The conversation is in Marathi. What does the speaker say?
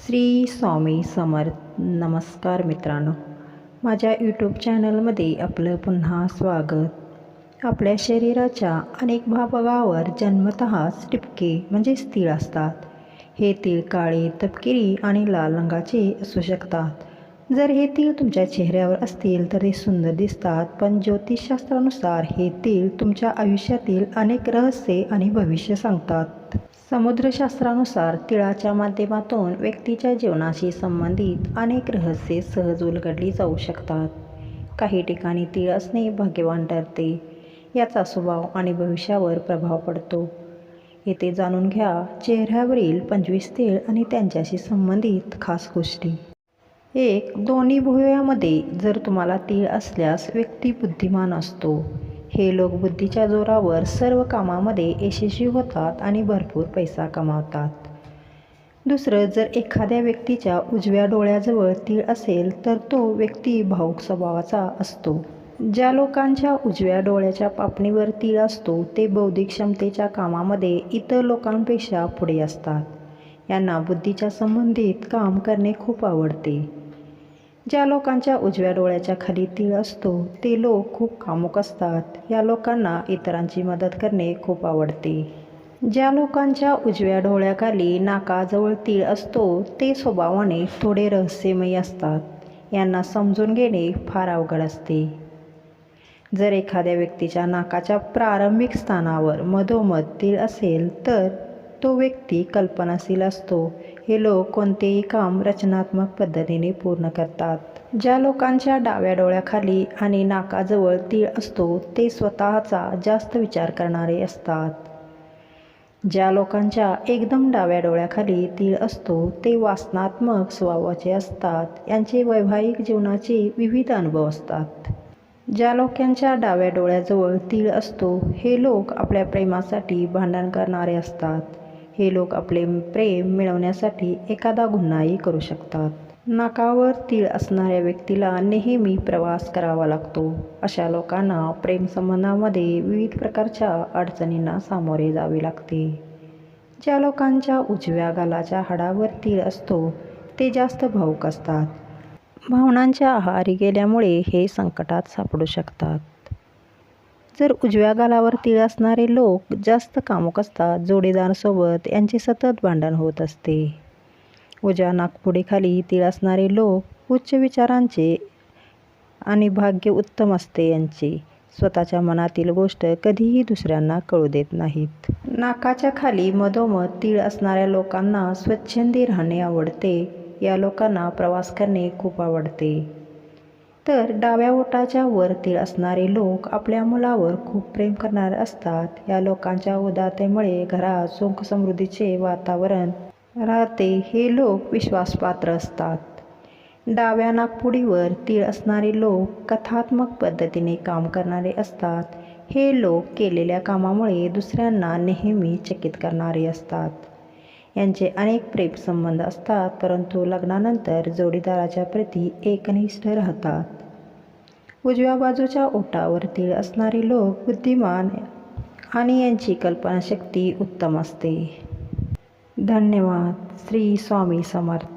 श्री स्वामी समर्थ. नमस्कार मित्रांनो. माझ्या यूट्यूब चॅनलमध्ये आपलं पुन्हा स्वागत. आपल्या शरीराच्या अनेक भागावर जन्मतःच टिपके म्हणजेच तीळ असतात. हे तीळ काळे तपकिरी आणि लाल रंगाचे असू शकतात. जर हे तीळ तुमच्या चेहऱ्यावर असतील तर ते सुंदर दिसतात पण ज्योतिषशास्त्रानुसार हे तीळ तुमच्या आयुष्यातील अनेक रहस्ये आणि भविष्य सांगतात. समुद्रशास्त्रानुसार तिळाच्या माध्यमातून व्यक्तीच्या जीवनाशी संबंधित अनेक रहस्ये सहज उलगडली जाऊ शकतात. काही ठिकाणी तीळ असणे भाग्यवान ठरते. याचा स्वभाव आणि भविष्यावर प्रभाव पडतो. येथे जाणून घ्या चेहऱ्यावरील पंचवीस तीळ आणि त्यांच्याशी संबंधित खास गोष्टी. एक दोन्ही भुवयामध्ये जर तुम्हाला तीळ असल्यास व्यक्ती बुद्धिमान असतो. हे लोक बुद्धीच्या जोरावर सर्व कामामध्ये यशस्वी होतात आणि भरपूर पैसा कमावतात. दुसरं जर एखाद्या व्यक्तीच्या उजव्या डोळ्याजवळ तीळ असेल तर तो व्यक्ती भाऊक स्वभावाचा असतो. ज्या लोकांच्या उजव्या डोळ्याच्या पापणीवर तीळ असतो ते बौद्धिक क्षमतेच्या कामामध्ये इतर लोकांपेक्षा पुढे असतात. यांना बुद्धीच्या संबंधित काम करणे खूप आवडते. ज्या लोकांच्या उजव्या डोळ्याच्या खाली तीळ असतो ते लोक खूप कामुक असतात. या लोकांना इतरांची मदत करणे खूप आवडते. ज्या लोकांच्या उजव्या डोळ्याखाली नाकाजवळ तीळ असतो ते स्वभावाने थोडे रहस्यमयी असतात. यांना समजून घेणे फार अवघड असते. जर एखाद्या व्यक्तीच्या नाकाच्या प्रारंभिक स्थानावर मधोमध तीळ असेल तर तो व्यक्ती कल्पनाशील असतो. हे लोक कोणतेही काम रचनात्मक पद्धतीने पूर्ण करतात. ज्या लोकांच्या डाव्या डोळ्याखाली आणि नाकाजवळ तीळ असतो ते स्वतःचा जास्त विचार करणारे असतात. ज्या लोकांच्या एकदम डाव्या डोळ्याखाली तीळ असतो ते वासनात्मक स्वभावाचे असतात. यांचे वैवाहिक जीवनाचे विविध अनुभव असतात. ज्या लोकांच्या डाव्या डोळ्याजवळ तीळ असतो हे लोक आपल्या प्रेमासाठी भांडण करणारे असतात. हे लोक आपले प्रेम मिळवण्यासाठी एखादा गुन्हाही करू शकतात. नाकावर तीळ असणाऱ्या व्यक्तीला नेहमी प्रवास करावा लागतो. अशा लोकांना प्रेमसंबंधामध्ये विविध प्रकारच्या अडचणींना सामोरे जावे लागते. ज्या लोकांच्या उजव्या गालाच्या हाडावर तीळ असतो ते जास्त भावूक असतात. भावनांच्या आहारी गेल्यामुळे हे संकटात सापडू शकतात. जर उजव्या गालावर तीळ असणारे लोक जास्त कामुक असतात जोडीदारासोबत यांचे सतत भांडण होत असते. उजव्या नागपुडीखाली तीळ असणारे लोक उच्च विचारांचे आणि भाग्य उत्तम असते यांचे. स्वतःच्या मनातील गोष्ट कधीही दुसऱ्यांना कळू देत नाहीत. नाकाच्या खाली मधोमध तीळ असणाऱ्या लोकांना स्वच्छंदी राहणे आवडते. या लोकांना प्रवास करणे खूप आवडते. तर डाव्या ओटाच्या वरतील असणारे लोक आपल्या मुलावर खूप प्रेम करणारे असतात. या लोकांच्या उदातेमुळे घरात सुख समृद्धीचे वातावरण राहते हे लोक विश्वासपात्र असतात. डाव्या नागपुडीवर तीळ असणारे लोक कथात्मक पद्धतीने काम करणारे असतात. हे लोक केलेल्या कामामुळे दुसऱ्यांना नेहमी चकित करणारे असतात. यांचे अनेक प्रेमसंबंध असतात परंतु लग्नानंतर जोडीदाराच्या प्रती एकनिष्ठ राहतात. उजव्या बाजूच्या ओटावर तीळ असणारे लोक बुद्धिमान आणि यांची कल्पनाशक्ती उत्तम असते. धन्यवाद. श्री स्वामी समर्थ.